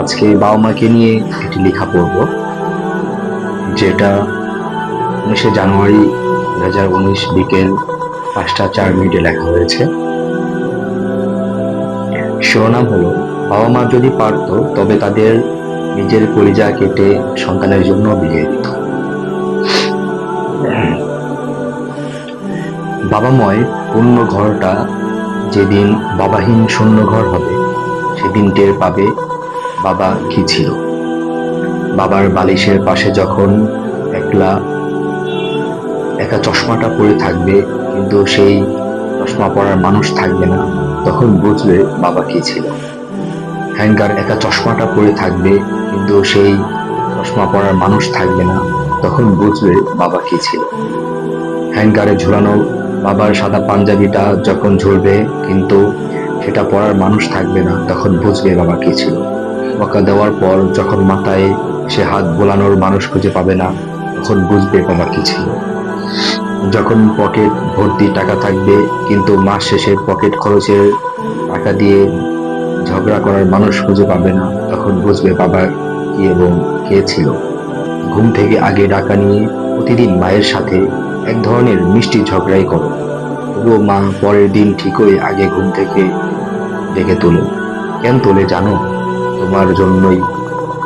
আজকে বাবা মাকে নিয়ে একটি লেখা পড়ব, যেটা উনিশে জানুয়ারি দু হাজার উনিশ বিকেল পাঁচটা চার মিনিটে লেখা হয়েছে। শিরোনাম হলো, বাবা মা যদি পারতো, তবে তাদের নিজের কলিজা কেটে সন্তানের জন্য বিলিয়ে দিত। বাবাময় পূর্ণ ঘরটা যেদিন বাবাহীন শূন্য ঘর হবে, সেদিন টের পাবে বাবা কি ছিল। বাবার বালিশের পাশে যখন একলা, একা চশমাটা পরে থাকবে, কিন্তু সেই চশমা পরার মানুষ থাকবে না, তখন বুঝবে বাবা কি ছিল। হ্যাঙ্গার একা চশমাটা পরে থাকবে, কিন্তু সেই চশমা পরার মানুষ থাকবে না, তখন বুঝবে বাবা কি ছিল। হ্যাঙ্গারে ঝুলানো বাবার সাদা পাঞ্জাবিটা যখন ঝুলবে কিন্তু সেটা পরার মানুষ থাকবে না, তখন বুঝবে বাবা কি ছিল। বকা দেওয়ার পর যখন মাথায় সে হাত বোলানোর মানুষ খুঁজে পাবে না, তখন বুঝবে বাবা কি ছিল। যখন পকেট ভর্তি টাকা থাকবে, কিন্তু মাস শেষে পকেট খরচের টাকা দিয়ে ঝগড়া করার মানুষ খুঁজে পাবে না, তখন বুঝবে বাবা কি এবং কে ছিল। ঘুম থেকে আগে ডাকা নিয়ে প্রতিদিন মায়ের সাথে এক ধরনের মিষ্টি ঝগড়াই করো। তবুও মা পরের দিন ঠিকই আগে ঘুম থেকে ডেকে তোলে। কেন তোলে জানো? তোমার জন্যই,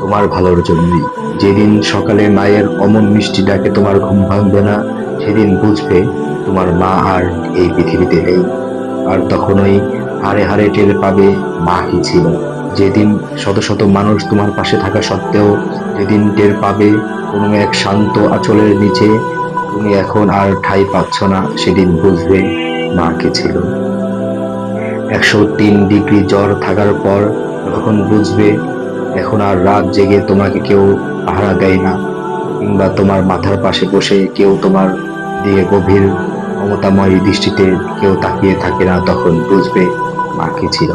তোমার ভালোর জন্যই। যেদিন সকালে মায়ের অমন মিষ্টি ডাকে তোমার ঘুম ভাঙবে না, সেদিন বুঝবে তোমার মা আর এই পৃথিবীতে নেই। আর তখনই হারে হারে টের পাবে মা কি ছিল। যেদিন শত শত মানুষ তোমার পাশে থাকা সত্ত্বেও যেদিন টের পাবে কোনো এক শান্ত আঁচলের নিচে তুমি এখন আর ঠাই পাচ্ছ না, সেদিন বুঝবে মা কে ছিল। একশো তিন ডিগ্রি জ্বর থাকার পর তখন বুঝবে, এখন আর রাত জেগে তোমাকে কেউ পাহারা দেয় না, কিংবা তোমার মাথার পাশে বসে কেউ তোমার দিকে গভীর ক্ষমতাময় দৃষ্টিতে কেউ তাকিয়ে থাকে না, তখন বুঝবে মা কি ছিল।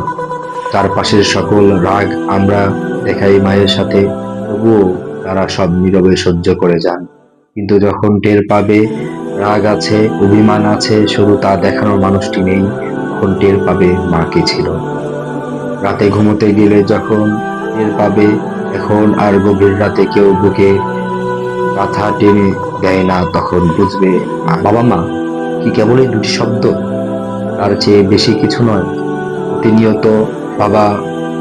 তার পাশের সকল রাগ আমরা দেখাই মায়ের সাথে, তবুও তারা সব নীরবে সহ্য করে যান। কিন্তু যখন টের পাবে, রাগ আছে, অভিমান আছে, শুধু তা দেখানোর মানুষটি নেই, তখন টের পাবে মা কে ছিল। রাতে ঘুমোতে গেলে যখন টের পাবে, এখন আর গভীর রাতে কেউ বুকে কাঁথা টেনে দেয় না, তখন বুঝবে বাবা মা, কি কেবল এই দুটি শব্দ? তার চেয়ে বেশি কিছু নয়। প্রতিনিয়ত বাবা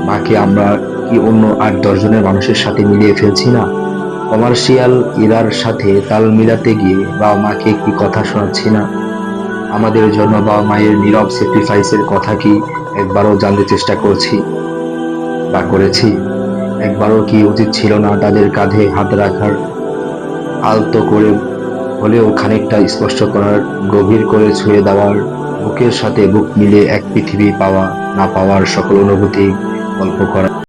মাকে আমরা কি অন্য আট দশজনের মানুষের সাথে মিলিয়ে ফেলছি না? কমার্শিয়াল ইরার সাথে তাল মিলাতে গিয়ে বাবা মাকে কি কথা শোনাচ্ছি না। আমাদের জন্য বাবা মায়ের নীরব স্যাক্রিফাইসের কথা কি একবারও জানতে চেষ্টা করছি? বা করেছি। একবারও কি উচিত ছিল না তাদের কাঁধে হাত রাখার? আলতো করে হলেও খানিকটা স্পষ্ট করার, গভীর করে ছুঁয়ে দেওয়ার, বুকের সাথে বুক মিলে এক পৃথিবী পাওয়া, না পাওয়ার সকল অনুভূতি গল্প করা।